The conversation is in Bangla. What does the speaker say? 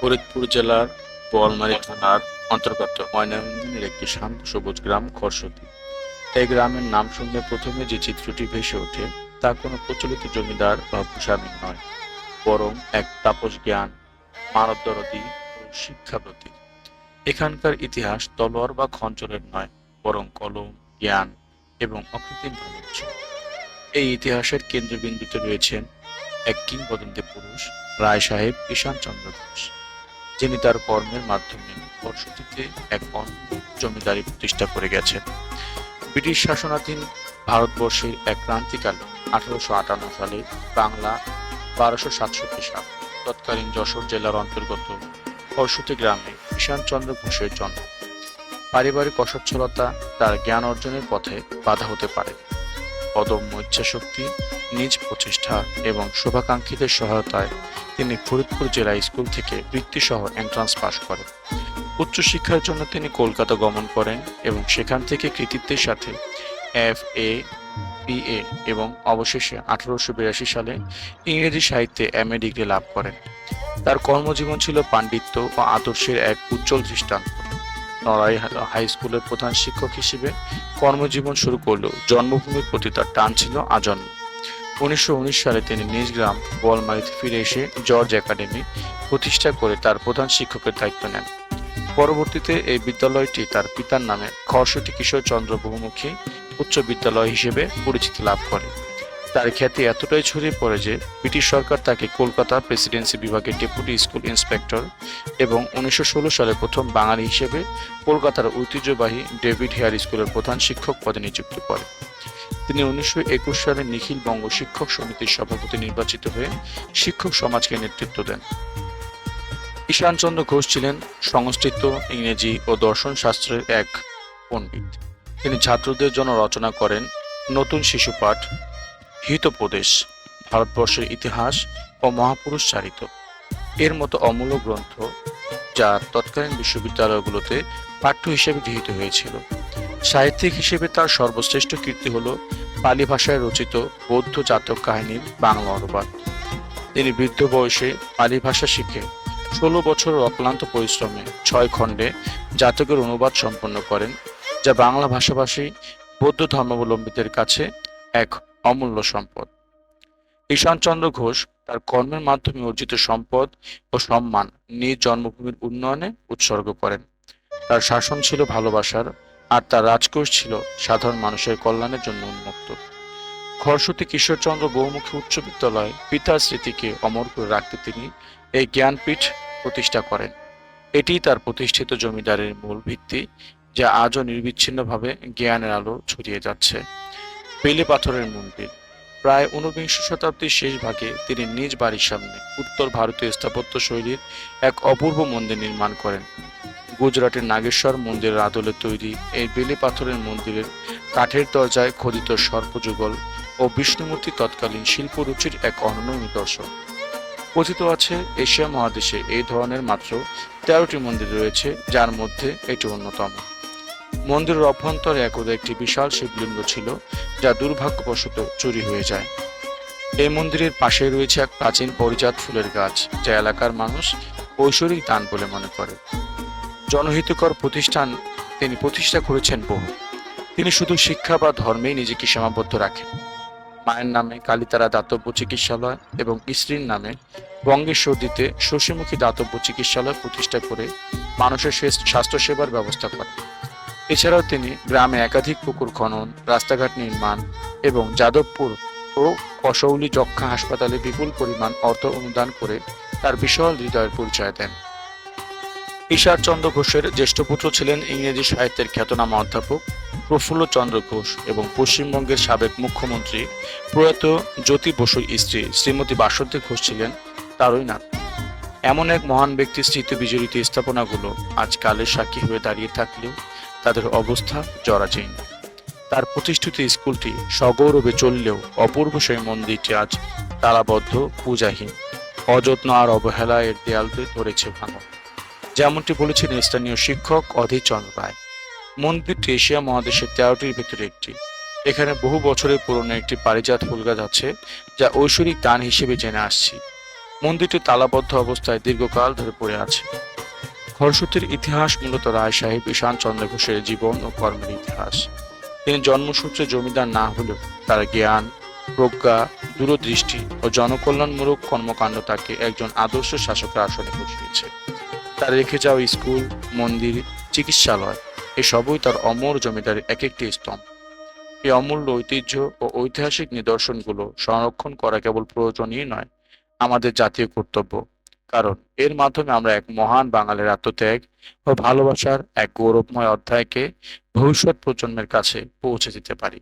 ফরিদপুর জেলার বোয়ালমারী থানার অন্তর্গত ময়নামতির একটি শান্ত সবুজ গ্রাম খরসতি এই গ্রামের নাম শুনলে প্রথমে যে চিত্রটি ভেসে ওঠে, তা কোনো প্রচলিত জমিদার বা ভূস্বামী নয়, বরং এক তাপস জ্ঞান, মানবদরদি ও শিক্ষাব্রতী এখানকার ইতিহাস তলোয়ার বা খঞ্জরের নয়, বরং কলম, জ্ঞান এবং অকৃত্রিম ভালোবাসা এই ইতিহাসের কেন্দ্রবিন্দুতে রয়েছেন এক কিংবদন্তি পুরুষ, রায় সাহেব ঈশান চন্দ্র ঘোষ। যিনি তার কর্মের মাধ্যমে বর্ষটিতে এক জমিদারি প্রতিষ্ঠা করে গেছেন। ব্রিটিশ শাসনাধীন ভারতবর্ষের এক ক্রান্তিকালে আঠারোশো আটান্ন সালে বাংলা বারোশো সাতষট্টি সাল, তৎকালীন যশোর জেলার অন্তর্গত হর্ষতি গ্রামে ঈশানচন্দ্র ঘোষের জন্ম। পারিবারিক অসচ্ছলতা তার জ্ঞান অর্জনের পথে বাধা হতে পারে অদম্য ইচ্ছাশক্তি, নিজ প্রচেষ্টা এবং শুভাকাঙ্ক্ষীদের সহায়তায় তিনি ফরিদপুর জেলা স্কুল থেকে বৃত্তিসহ এন্ট্রান্স পাশ করেন। উচ্চশিক্ষার জন্য তিনি কলকাতা গমন করেন এবং সেখান থেকে কৃতিত্বের সাথে এফ এ এ এবং অবশেষে আঠারোশো বিরাশি সালে ইংরেজি সাহিত্যে এম এ ডিগ্রি লাভ করেন। তার কর্মজীবন ছিল পাণ্ডিত্য ও আদর্শের এক উজ্জ্বল দৃষ্টান্ত। নড়াই হাই স্কুলের প্রধান শিক্ষক হিসেবে কর্মজীবন শুরু করলেও জন্মভূমির প্রতি তার টান ছিল আজন্ম। উনিশশো উনিশ সালে তিনি নিজ গ্রাম বলমারিতে ফিরে এসে জর্জ একাডেমি প্রতিষ্ঠা করে তার প্রধান শিক্ষকের দায়িত্ব নেন। পরবর্তীতে এই বিদ্যালয়টি তার পিতার নামে খরস্বতী কিশোর চন্দ্র বহুমুখী উচ্চ বিদ্যালয় হিসেবে পরিচিতি লাভ করে। তার খ্যাতি এতটাই ছড়িয়ে পড়ে যে ব্রিটিশ সরকার তাকে কলকাতা প্রেসিডেন্সি বিভাগের ডেপুটি স্কুল ইন্সপেক্টর এবং উনিশশো ষোলো সালে প্রথম বাঙালি হিসেবে কলকাতার ঐতিহ্যবাহী ডেভিড হেয়ার স্কুলের প্রধান শিক্ষক পদে নিযুক্ত করে তিনি উনিশশো একুশ সালে নিখিল বঙ্গ শিক্ষক সমিতির সভাপতি নির্বাচিত হয়ে শিক্ষক সমাজকে নেতৃত্ব দেন। ঈশানচন্দ্র ঘোষ ছিলেন সংস্কৃত, ইংরেজি ও দর্শন শাস্ত্রের এক পণ্ডিত। তিনি ছাত্রদের জন্য রচনা করেন নতুন শিশুপাঠ হিতোপদেশ, ভারতবর্ষের ইতিহাস ও মহাপুরুষ চারিত এর মতো অমূল্য গ্রন্থ, যা তৎকালীন বিশ্ববিদ্যালয়গুলোতে পাঠ্য হিসেবে গৃহীত হয়েছিল। সাহিত্যিক হিসেবে তার সর্বশ্রেষ্ঠ কীর্তি হল পালি ভাষায় রচিত বৌদ্ধ জাতক কাহিনীর বাংলা অনুবাদ। তিনি বৃদ্ধ বয়সে পালি ভাষা শিখে ষোলো বছর অক্লান্ত পরিশ্রমে ছয় খণ্ডে জাতকের অনুবাদ সম্পন্ন করেন, যা বাংলা ভাষাভাষী বৌদ্ধ ধর্মাবলম্বীদের কাছে এক অমূল্য সম্পদ। ঈশানচন্দ্র ঘোষ তার কর্মের মাধ্যমে অর্জিত সম্পদ ও সম্মান নিজ জন্মভূমির উন্নয়নে উৎসর্গ করেন। তার শাসন ছিল ভালোবাসার আর তার রাজকোষ ছিল সাধারণ মানুষের কল্যাণের জন্য উন্মুক্ত। খরস্বতী কিশোরচন্দ্র বহুমুখী উচ্চ বিদ্যালয় পিতার স্মৃতিকে অমর করে রাখতে তিনি এই জ্ঞানপীঠ প্রতিষ্ঠা করেন। এটি তার প্রতিষ্ঠিত জমিদারের মূল ভিত্তি, যা আজও নির্বিচ্ছিন্নভাবে জ্ঞানের আলো ছড়িয়ে যাচ্ছে। বেলে পাথরের মন্দির। প্রায় ঊনবিংশ শতাব্দীর শেষ ভাগে তিনি নিজ বাড়ির সামনে উত্তর ভারতীয় স্থাপত্য শৈলীর এক অপূর্ব মন্দির নির্মাণ করেন। গুজরাটের নাগেশ্বর মন্দিরের আদলে তৈরি এই বেলে পাথরের মন্দিরের কাঠের দরজায় খোদিত সর্পযুগল ও বিষ্ণুমূর্তি তৎকালীন শিল্পরুচির এক অনন্য নিদর্শন। কথিত আছে, এশিয়া মহাদেশে এই ধরনের মাত্র তেরোটি মন্দির রয়েছে, যার মধ্যে এটি অন্যতম। মন্দিরের অভ্যন্তরে একদা একটি বিশাল শিবলিঙ্গ ছিল, যা দুর্ভাগ্যবশত চুরি হয়ে যায়। এই মন্দিরের পাশে রয়েছে এক প্রাচীন পরিজাত ফুলের গাছ, যা এলাকার মানুষ ঐশ্বরিক দান বলে মনে করে। জনহিতকর প্রতিষ্ঠান তিনি প্রতিষ্ঠা করেছেন বহু। তিনি শুধু শিক্ষা বা ধর্মেই নিজেকে সীমাবদ্ধ রাখেন। মায়ের নামে কালীতারা দাতব্য চিকিৎসালয় এবং স্ত্রীর নামে বঙ্গেশ্বরদীতে শশীমুখী দাতব্য চিকিৎসালয় প্রতিষ্ঠা করে মানুষের স্বাস্থ্যসেবার ব্যবস্থা করেন। এছাড়াও তিনি গ্রামে একাধিক পুকুর খনন, রাস্তাঘাট নির্মাণ এবং যাদবপুর ও কসৌলি যক্ষা হাসপাতালে বিপুল পরিমাণ অর্থ অনুদান করে তার বিশাল হৃদয়ের পরিচয় দেন। ঈশ্বর চন্দ্র ঘোষের জ্যেষ্ঠ পুত্র ছিলেন ইংরেজি সাহিত্যের খ্যাতনামা অধ্যাপক প্রফুল্ল চন্দ্র ঘোষ এবং পশ্চিমবঙ্গের সাবেক মুখ্যমন্ত্রী প্রয়াত জ্যোতি বসুর স্ত্রী শ্রীমতী বাসন্তী ঘোষ ছিলেন তারই নাত। এমন এক মহান ব্যক্তির স্মৃতি বিজড়িত স্থাপনাগুলো আজ কালের সাক্ষী হয়ে দাঁড়িয়ে থাকলেও তাদের অবস্থা জরাজীর্ণ তার প্রতিষ্ঠিত স্কুলটি সগৌরবে চললেও অপূর্ব সেই মন্দিরটি আজ তালাবদ্ধ, পূজাহীন, অযত্ন আর অবহেলা এর দেয়ালকে ধরেছে ভাঙা যেমনটি বলেছেন স্থানীয় শিক্ষক অধীর চন্দ্র রায়। মন্দিরটি এশিয়া মহাদেশের তেরোটির ভিতরে একটি। এখানে বহু বছরের পুরনো একটি পারিজাত ফুল গাছ আছে, যা ঐশ্বরিক দান হিসেবে জেনে আসছি। মন্দিরটি তালাবদ্ধ অবস্থায় দীর্ঘকাল ধরে পড়ে আছে। খরস্বতীর ইতিহাস মূলত রায় সাহেব ঈশান চন্দ্র ঘোষের জীবন ও কর্মের ইতিহাস। তিনি জন্মসূত্রে জমিদার না হলেও তার জ্ঞান, প্রজ্ঞা, দূরদৃষ্টি ও জনকল্যাণমূলক কর্মকাণ্ড তাকে একজন আদর্শ শাসকের আসনে বসিয়েছে। তার রেখে যাওয়া স্কুল, মন্দির, চিকিৎসালয় এসবই তার অমর জমিদারের এক একটি স্তম্ভ। এই অমূল্য ঐতিহ্য ও ঐতিহাসিক নিদর্শনগুলো সংরক্ষণ করা কেবল প্রয়োজনীয় নয়, আমাদের জাতীয় কর্তব্য। কারণ এর মাধ্যমে আমরা এক মহান বাঙালির আত্মত্যাগ ও ভালোবাসার এক গৌরবময় অধ্যায়কে ভবিষ্যৎ প্রজন্মের কাছে পৌঁছে দিতে পারি।